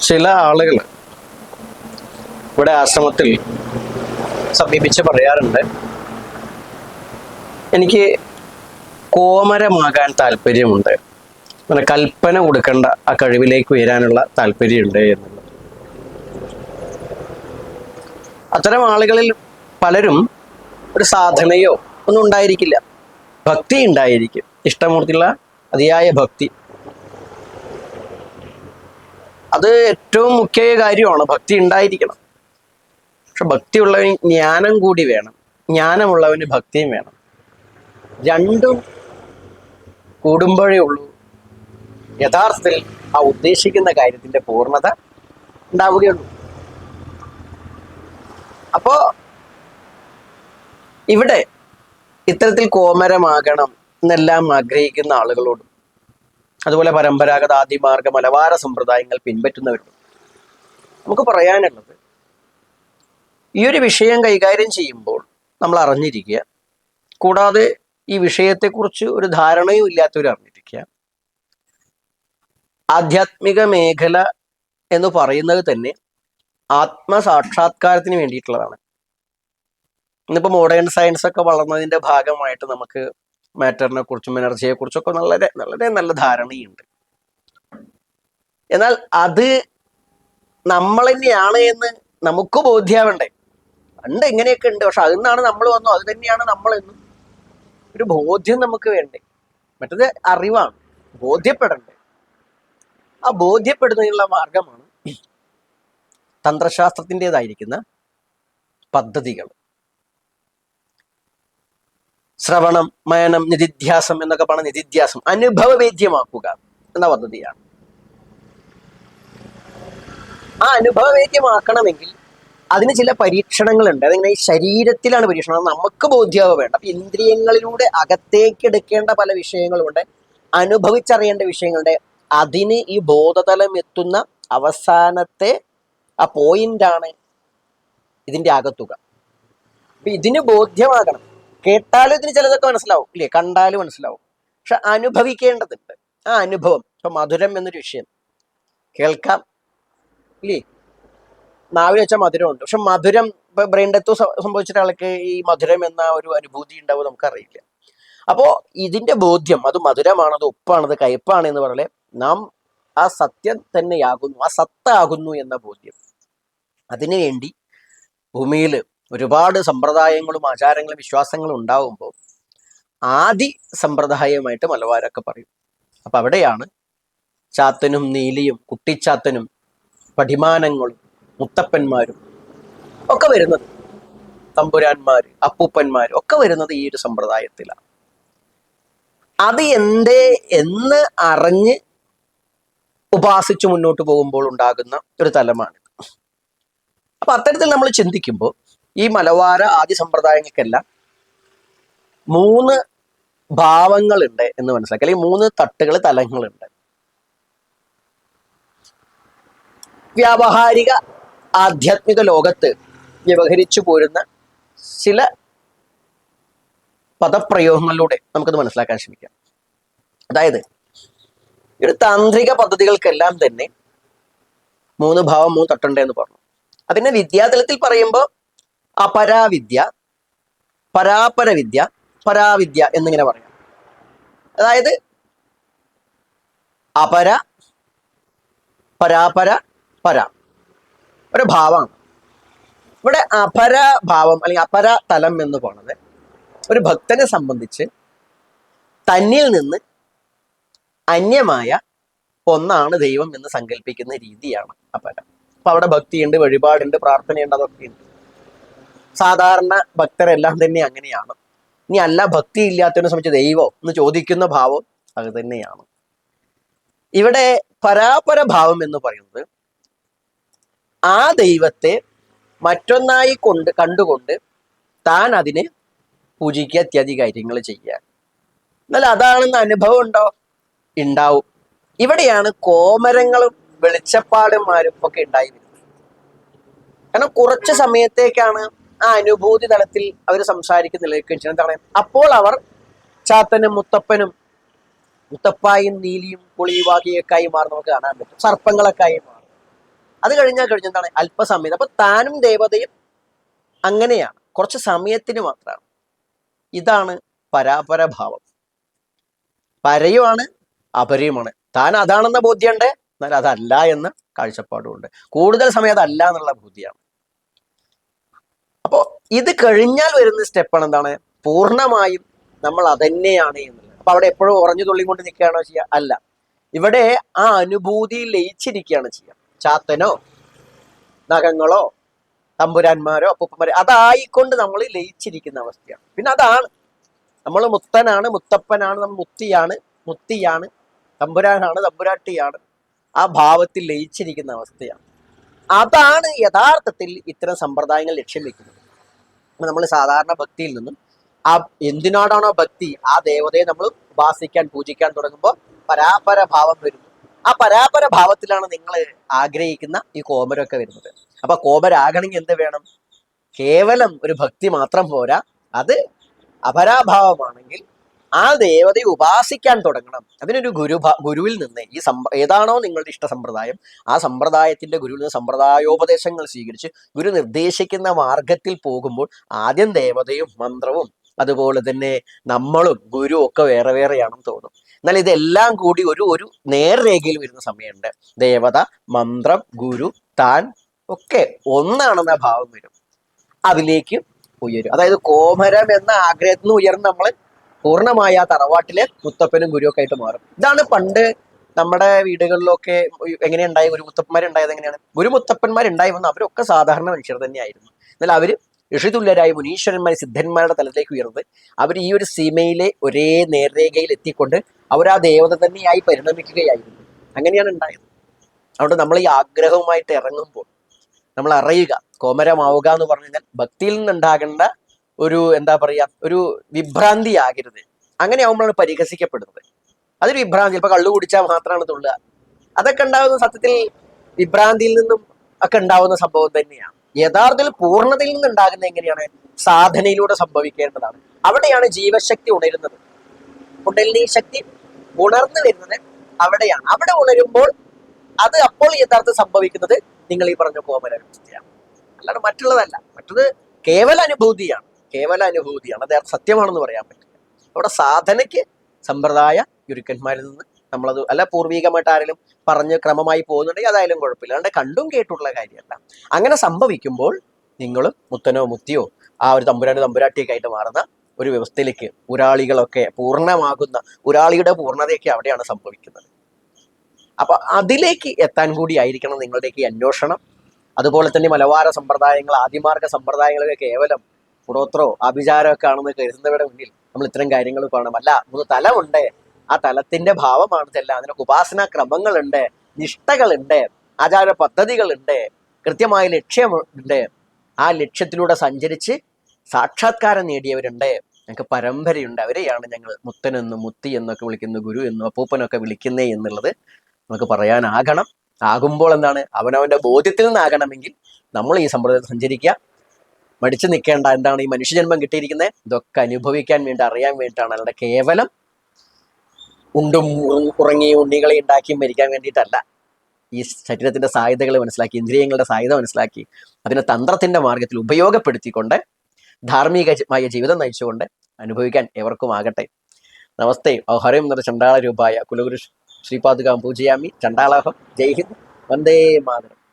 ചില ആളുകൾ ഇവിടെ ആശ്രമത്തിൽ സമീപിച്ച് പറയാറുണ്ട് എനിക്ക് കോമരമാകാൻ താല്പര്യമുണ്ട്. അങ്ങനെ കൽപ്പന കൊടുക്കേണ്ട ആ കഴിവിലേക്ക് ഉയരാനുള്ള താല്പര്യമുണ്ട് എന്നുള്ളത്. അത്തരം ആളുകളിൽ പലരും ഒരു സാധനയോ ഒന്നും ഉണ്ടായിരിക്കില്ല. ഭക്തി ഉണ്ടായിരിക്കും. ഇഷ്ടമൂർത്തിയുള്ള അതിയായ ഭക്തി. അത് ഏറ്റവും മുഖ്യ കാര്യമാണ്. ഭക്തി ഉണ്ടായിരിക്കണം. പക്ഷെ ഭക്തിയുള്ളവന് ജ്ഞാനം കൂടി വേണം. ജ്ഞാനമുള്ളവന് ഭക്തിയും വേണം. രണ്ടും കൂടുമ്പോഴേ ഉള്ളൂ. യഥാർത്ഥത്തിൽ ആ ഉദ്ദേശിക്കുന്ന കാര്യത്തിന്റെ പൂർണത ഉണ്ടാവുകയുള്ളൂ. അപ്പോ ഇവിടെ ഇത്തരത്തിൽ കോമരമാകണം എന്നെല്ലാം ആഗ്രഹിക്കുന്ന ആളുകളോടും അതുപോലെ പരമ്പരാഗത ആദിമാർഗ മലബാര സമ്പ്രദായങ്ങൾ പിൻപറ്റുന്നവരുണ്ട്. നമുക്ക് പറയാനുള്ളത് ഈ ഒരു വിഷയം കൈകാര്യം ചെയ്യുമ്പോൾ നമ്മൾ അറിഞ്ഞിരിക്കുക കൂടാതെ ഈ വിഷയത്തെക്കുറിച്ച് ഒരു ധാരണയും ഇല്ലാത്തവർ അറിഞ്ഞിരിക്കുക. ആധ്യാത്മിക മേഖല എന്ന് പറയുന്നത് തന്നെ ആത്മസാക്ഷാത്കാരത്തിന് വേണ്ടിയിട്ടുള്ളതാണ്. ഇന്നിപ്പോൾ മോഡേൺ സയൻസ് ഒക്കെ വളർന്നതിന്റെ ഭാഗമായിട്ട് നമുക്ക് മാറ്ററിനെ കുറിച്ചും എനർജിയെ കുറിച്ചും ഒക്കെ വളരെ വളരെ നല്ല ധാരണയുണ്ട്. എന്നാൽ അത് നമ്മൾ തന്നെയാണ് എന്ന് നമുക്ക് ബോധ്യാവണ്ടേ? പണ്ട് എങ്ങനെയൊക്കെ ഉണ്ട് പക്ഷെ അതിൽ നിന്നാണ് നമ്മൾ വന്നു അത് തന്നെയാണ് നമ്മൾ എന്നും. ഒരു ബോധ്യം നമുക്ക് വേണ്ടേ? മറ്റത് അറിവാണ് ബോധ്യപ്പെടണ്ടേ? ആ ബോധ്യപ്പെടുന്നതിനുള്ള മാർഗമാണ് തന്ത്രശാസ്ത്രത്തിന്റെതായിരിക്കുന്ന പദ്ധതികൾ. ശ്രവണം മയനം നിധിധ്യാസം എന്നൊക്കെ പറഞ്ഞ നിധിധ്യാസം അനുഭവവേദ്യമാക്കുക എന്ന പദ്ധതിയാണ്. ആ അനുഭവവേദ്യമാക്കണമെങ്കിൽ അതിന് ചില പരീക്ഷണങ്ങളുണ്ട്. അതിങ്ങനെ ഈ ശരീരത്തിലാണ് പരീക്ഷണം. നമുക്ക് ബോധ്യാവ വേണ്ട. അപ്പൊ ഇന്ദ്രിയങ്ങളിലൂടെ അകത്തേക്ക് എടുക്കേണ്ട പല വിഷയങ്ങളുണ്ട്. അനുഭവിച്ചറിയേണ്ട വിഷയങ്ങളുണ്ട് അതിന് ഈ ബോധതലം എത്തുന്ന അവസാനത്തെ ആ പോയിന്റാണ് ഇതിന്റെ അകത്തുക അപ്പൊ ഇതിന് ബോധ്യമാകണം. കേട്ടാലും ഇതിന് ചിലതൊക്കെ മനസ്സിലാവും ഇല്ലേ? കണ്ടാലും മനസ്സിലാവും. പക്ഷെ അനുഭവിക്കേണ്ടതുണ്ട്. ആ അനുഭവം ഇപ്പൊ മധുരം എന്നൊരു വിഷയം. കേൾക്കാം. ഇല്ലേ? നാവിൽ വെച്ച മധുരമുണ്ട്. പക്ഷെ മധുരം ഇപ്പൊ ബ്രെയിൻ ഡെത്ത് സംഭവിച്ച ഒരാൾക്ക് ഈ മധുരം എന്ന ഒരു അനുഭൂതി ഉണ്ടാവും നമുക്കറിയില്ല. അപ്പോ ഇതിന്റെ ബോധ്യം അത് മധുരമാണത് ഉപ്പാണത് കയ്പാണ് എന്ന് പറഞ്ഞാൽ നാം ആ സത്യം തന്നെയാകുന്നു ആ സത്താകുന്നു എന്ന ബോധ്യം. അതിനുവേണ്ടി ഭൂമിയിൽ ഒരുപാട് സമ്പ്രദായങ്ങളും ആചാരങ്ങളും വിശ്വാസങ്ങളും ഉണ്ടാവുമ്പോൾ ആദി സമ്പ്രദായമായിട്ട് മലബാരൊക്കെ പറയും. അപ്പൊ അവിടെയാണ് ചാത്തനും നീലിയും കുട്ടിച്ചാത്തനും പഠിമാനങ്ങളും മുത്തപ്പന്മാരും ഒക്കെ വരുന്നത്. തമ്പുരാന്മാർ അപ്പൂപ്പന്മാർ ഒക്കെ വരുന്നത് ഈ ഒരു സമ്പ്രദായത്തിലാണ്. അത് എന്തേ എന്ന് അറിഞ്ഞ് ഉപാസിച്ചു മുന്നോട്ട് പോകുമ്പോൾ ഉണ്ടാകുന്ന ഒരു തലമാണ് അപ്പൊ അത്തരത്തിൽ നമ്മൾ ചിന്തിക്കുമ്പോൾ ഈ മലവാര ആദ്യ സമ്പ്രദായങ്ങൾക്കെല്ലാം മൂന്ന് ഭാവങ്ങളുണ്ട് എന്ന് മനസ്സിലാക്കി. അല്ലെങ്കിൽ മൂന്ന് തട്ടുകൾ തലങ്ങളുണ്ട്. വ്യാവഹാരിക ആധ്യാത്മിക ലോകത്ത് വ്യവഹരിച്ചു പോരുന്ന ചില പദപ്രയോഗങ്ങളിലൂടെ നമുക്കത് മനസ്സിലാക്കാൻ ശ്രമിക്കാം. അതായത് ഒരു താന്ത്രിക പദ്ധതികൾക്കെല്ലാം തന്നെ മൂന്ന് ഭാവം മൂന്ന് തട്ടുണ്ട് എന്ന് പറഞ്ഞു. അതിനെ വിദ്യാതലത്തിൽ പറയുമ്പോൾ അപരാവിദ്യ പരാപരവിദ്യ പരാവിദ്യ എന്നിങ്ങനെ പറയാം. അതായത് അപര പരാപര പര. ഒരു ഭാവമാണ്. ഇവിടെ അപരഭാവം അല്ലെങ്കിൽ അപര തലം എന്ന് പോണത് ഒരു ഭക്തനെ സംബന്ധിച്ച് തന്നിൽ നിന്ന് അന്യമായ ഒന്നാണ് ദൈവം എന്ന് സങ്കല്പിക്കുന്ന രീതിയാണ് അപരം. അപ്പൊ അവിടെ ഭക്തിയുണ്ട് വഴിപാടുണ്ട് പ്രാർത്ഥനയുണ്ട് അതൊക്കെ ഉണ്ട് സാധാരണ ഭക്തരെല്ലാം തന്നെ അങ്ങനെയാണ്. ഇനി അല്ല ഭക്തി ഇല്ലാത്തതിനെ സംബന്ധിച്ച് ദൈവം എന്ന് ചോദിക്കുന്ന ഭാവം അത് തന്നെയാണ്. ഇവിടെ പരാപര ഭാവം എന്ന് പറയുന്നത് ആ ദൈവത്തെ മറ്റൊന്നായി കൊണ്ട് കണ്ടുകൊണ്ട് താൻ അതിനെ പൂജിക്കുക ഇത്യാദി കാര്യങ്ങൾ ചെയ്യുക എന്നാൽ അതാണെന്ന് അനുഭവം ഉണ്ടോ? ഉണ്ടാവും. ഇവിടെയാണ് കോമരങ്ങളും വെളിച്ചപ്പാടുമാരും ഒക്കെ ഉണ്ടായി വരുന്നത്. കാരണം കുറച്ച് സമയത്തേക്കാണ് ആ അനുഭൂതി തലത്തിൽ അവർ സംസാരിക്കുന്നില്ല എന്താണ് അപ്പോൾ അവർ ചാത്തനും മുത്തപ്പനും മുത്തപ്പായും നീലിയും പുളിയുവാകിയൊക്കെ ആയി മാറി നമുക്ക് കാണാൻ പറ്റും. സർപ്പങ്ങളൊക്കെ ആയി മാറും. അത് കഴിഞ്ഞാൽ കഴിഞ്ഞ എന്താണ്? അല്പസമയം. അപ്പൊ താനും ദേവതയും അങ്ങനെയാണ്. കുറച്ച് സമയത്തിന് മാത്രമാണ്. ഇതാണ് പരാപരഭാവം പരയുമാണ് അപരയുമാണ്. താൻ അതാണെന്ന ബോധ്യമുണ്ട് എന്നാൽ അതല്ല എന്ന കാഴ്ചപ്പാടുമുണ്ട്. കൂടുതൽ സമയം അതല്ല എന്നുള്ള ബോധ്യമാണ്. ഇത് കഴിഞ്ഞാൽ വരുന്ന സ്റ്റെപ്പാണ് എന്താണ്? പൂർണമായും നമ്മൾ അതന്നെയാണ് എന്നുള്ളത്. അപ്പൊ അവിടെ എപ്പോഴും ഉറഞ്ഞു തുള്ളിക്കൊണ്ട് നിൽക്കുകയാണോ ചെയ്യുക? അല്ല. ഇവിടെ ആ അനുഭൂതിയിൽ ലയിച്ചിരിക്കുകയാണ് ചെയ്യുക. ചാത്തനോ നഖങ്ങളോ തമ്പുരാന്മാരോ അപ്പൂപ്പന്മാരോ അതായിക്കൊണ്ട് നമ്മൾ ലയിച്ചിരിക്കുന്ന അവസ്ഥയാണ്. പിന്നെ അതാണ്. നമ്മൾ മുത്തനാണ് മുത്തപ്പനാണ് നമ്മൾ മുത്തിയാണ് മുത്തിയാണ് തമ്പുരാനാണ് തമ്പുരാട്ടിയാണ് ആ ഭാവത്തിൽ ലയിച്ചിരിക്കുന്ന അവസ്ഥയാണ്. അതാണ് യഥാർത്ഥത്തിൽ ഇത്തരം സമ്പ്രദായങ്ങൾ ലക്ഷ്യം വെക്കുന്നത്. നമ്മൾ സാധാരണ ഭക്തിയിൽ നിന്നും ആ എന്തിനോടാണോ ഭക്തി ആ ദേവതയെ നമ്മൾ ഉപാസിക്കാൻ പൂജിക്കാൻ തുടങ്ങുമ്പോൾ പരാപര ഭാവം വരുന്നു. ആ പരാപര ഭാവത്തിലാണ് നിങ്ങൾ ആഗ്രഹിക്കുന്ന ഈ കോമരമൊക്കെ വരുന്നത്. അപ്പൊ കോമരാകണമെങ്കിൽ എന്ത് വേണം? കേവലം ഒരു ഭക്തി മാത്രം പോരാ. അത് അപരാഭാവമാണെങ്കിൽ ആ ദേവതയെ ഉപാസിക്കാൻ തുടങ്ങണം. അതിനൊരു ഗുരു ഗുരുവിൽ നിന്ന് ഈ ഏതാണോ നിങ്ങളുടെ ഇഷ്ട സമ്പ്രദായം ആ സമ്പ്രദായത്തിന്റെ ഗുരുവിൽ നിന്ന് സമ്പ്രദായോപദേശങ്ങൾ സ്വീകരിച്ച് ഗുരു നിർദ്ദേശിക്കുന്ന മാർഗത്തിൽ പോകുമ്പോൾ ആദ്യം ദേവതയും മന്ത്രവും അതുപോലെ തന്നെ നമ്മളും ഗുരു ഒക്കെ വേറെ വേറെയാണെന്ന് തോന്നും. എന്നാൽ ഇതെല്ലാം കൂടി ഒരു ഒരു നേർരേഖയിൽ വരുന്ന സമയമുണ്ട്. ദേവത മന്ത്രം ഗുരു താൻ ഒക്കെ ഒന്നാണെന്ന ഭാവം വരും. അതിലേക്ക് ഉയരും. അതായത് കോമരം എന്ന ആഗ്രഹത്തിൽ നിന്ന് ഉയർന്ന് നമ്മൾ പൂർണമായ ആ തറവാട്ടിലെ മുത്തപ്പനും ഗുരുവൊക്കെ ആയിട്ട് മാറും. ഇതാണ് പണ്ട് നമ്മുടെ വീടുകളിലൊക്കെ എങ്ങനെയുണ്ടായ ഒരു മുത്തപ്പന്മാരുണ്ടായത് എങ്ങനെയാണ്? ഒരു മുത്തപ്പന്മാരുണ്ടായി വന്ന അവരൊക്കെ സാധാരണ മനുഷ്യർ തന്നെയായിരുന്നു. എന്നാൽ അവർ ഋഷിതുല്യരായ മുനീശ്വരന്മാർ സിദ്ധന്മാരുടെ തലത്തിലേക്ക് ഉയർന്നത് അവർ ഈ ഒരു സീമയിലെ ഒരേ നേർരേഖയിൽ എത്തിക്കൊണ്ട് അവർ ആ ദേവത തന്നെയായി പരിണമിക്കുകയായിരുന്നു. അങ്ങനെയാണ് ഉണ്ടായത്. അതുകൊണ്ട് നമ്മൾ ഈ ആഗ്രഹവുമായിട്ട് ഇറങ്ങുമ്പോൾ നമ്മൾ അറിയുക കോമരമാവുക എന്ന് പറഞ്ഞു കഴിഞ്ഞാൽ ഭക്തിയിൽ നിന്നുണ്ടാകേണ്ട ഒരു എന്താ പറയുക ഒരു വിഭ്രാന്തി ആകരുത് അങ്ങനെ ആവുമ്പോഴാണ് പരിഹസിക്കപ്പെടുന്നത്. അതൊരു വിഭ്രാന്തി ഇപ്പൊ കള്ളു കുടിച്ചാൽ മാത്രമാണ് തുള്ളുക. അതൊക്കെ ഉണ്ടാകുന്ന സത്യത്തിൽ വിഭ്രാന്തിയിൽ നിന്നും ഒക്കെ ഉണ്ടാവുന്ന സംഭവം തന്നെയാണ്. യഥാർത്ഥത്തിൽ പൂർണതയിൽ നിന്ന് ഉണ്ടാകുന്ന എങ്ങനെയാണ്? സാധനയിലൂടെ സംഭവിക്കേണ്ടതാണ്. അവിടെയാണ് ജീവശക്തി ഉണരുന്നത്. കുണ്ടലിനി ശക്തി ഉണർന്നു വരുന്നത് അവിടെയാണ്. അവിടെ ഉണരുമ്പോൾ അത് അപ്പോൾ യഥാർത്ഥം സംഭവിക്കുന്നത് നിങ്ങൾ ഈ പറഞ്ഞ കോമല അല്ലാതെ മറ്റുള്ളതല്ല. മറ്റത് കേവല അനുഭൂതിയാണ്. കേവല അനുഭൂതിയാണ് അത് സത്യമാണെന്ന് പറയാൻ പറ്റില്ല. അവിടെ സാധനയ്ക്ക് സമ്പ്രദായ ഗുരുക്കന്മാരിൽ നിന്ന് നമ്മളത് അല്ല പൂർവികമായിട്ട് ആരെങ്കിലും പറഞ്ഞ് ക്രമമായി പോകുന്നുണ്ടെങ്കിൽ അതായാലും കുഴപ്പമില്ല. അതുകൊണ്ട് കണ്ടും കേട്ടുള്ള കാര്യമല്ല. അങ്ങനെ സംഭവിക്കുമ്പോൾ നിങ്ങളും മുത്തനോ മുത്തിയോ ആ ഒരു തമ്പുരാനോ തമ്പുരാട്ടിയൊക്കെ ആയിട്ട് മാറുന്ന ഒരു വ്യവസ്ഥയിലേക്ക് ഉരാളികളൊക്കെ പൂർണമാകുന്ന ഉരാളിയുടെ പൂർണതയൊക്കെ അവിടെയാണ് സംഭവിക്കുന്നത്. അപ്പൊ അതിലേക്ക് എത്താൻ കൂടി ആയിരിക്കണം നിങ്ങളുടെയൊക്കെ ഈ അന്വേഷണം. അതുപോലെ തന്നെ മലബാര സമ്പ്രദായങ്ങൾ ആദിമാർഗ സമ്പ്രദായങ്ങളൊക്കെ കേവലം കുടോത്രോ അഭിചാരമൊക്കെ ആണെന്ന് കരുതുന്നവരുടെ മുന്നിൽ നമ്മൾ ഇത്തരം കാര്യങ്ങൾ കാണും അല്ല മൂന്ന് തലമുണ്ട്. ആ തലത്തിന്റെ ഭാവമാണ് ചെല്ല. അതിനൊക്കെ ഉപാസനാ ക്രമങ്ങളുണ്ട് നിഷ്ഠകളുണ്ട് ആചാര പദ്ധതികളുണ്ട് കൃത്യമായ ലക്ഷ്യമുണ്ട്. ആ ലക്ഷ്യത്തിലൂടെ സഞ്ചരിച്ച് സാക്ഷാത്കാരം നേടിയവരുണ്ട്. ഞങ്ങൾക്ക് പരമ്പരയുണ്ട്. അവരെയാണ് ഞങ്ങൾ മുത്തനെന്നും മുത്തി എന്നൊക്കെ വിളിക്കുന്ന ഗുരു എന്നും അപ്പൂപ്പനൊക്കെ വിളിക്കുന്നേ എന്നുള്ളത് നമുക്ക് പറയാനാകണം. ആകുമ്പോൾ എന്താണ്? അവനവന്റെ ബോധ്യത്തിൽ നിന്നാകണമെങ്കിൽ നമ്മൾ ഈ സമ്പ്രദായത്തിൽ സഞ്ചരിക്കുക. മടിച്ചു നിൽക്കേണ്ട എന്താണ് ഈ മനുഷ്യജന്മം കിട്ടിയിരിക്കുന്നത്? ഇതൊക്കെ അനുഭവിക്കാൻ വേണ്ടി അറിയാൻ വേണ്ടിയിട്ടാണ്. അല്ലാതെ കേവലം ഉണ്ടും ഉറങ്ങി ഉണ്ണികളെ ഉണ്ടാക്കി മരിക്കാൻ വേണ്ടിയിട്ടല്ല. ഈ ശരീരത്തിന്റെ സാധ്യതകൾ മനസ്സിലാക്കി ഇന്ദ്രിയങ്ങളുടെ സാധ്യത മനസ്സിലാക്കി അതിനെ തന്ത്രത്തിന്റെ മാർഗത്തിൽ ഉപയോഗപ്പെടുത്തിക്കൊണ്ട് ധാർമ്മികമായ ജീവിതം നയിച്ചുകൊണ്ട് അനുഭവിക്കാൻ എവർക്കും ആകട്ടെ. നമസ്തേ. ഓഹരം എന്ന ചണ്ടാള രൂപായ. കുലഗുരു ശ്രീപാദുകാം പൂജയാമി. ചണ്ടാളാഹം ജയ് ഹിന്ദ്. വന്ദേ മാതരം.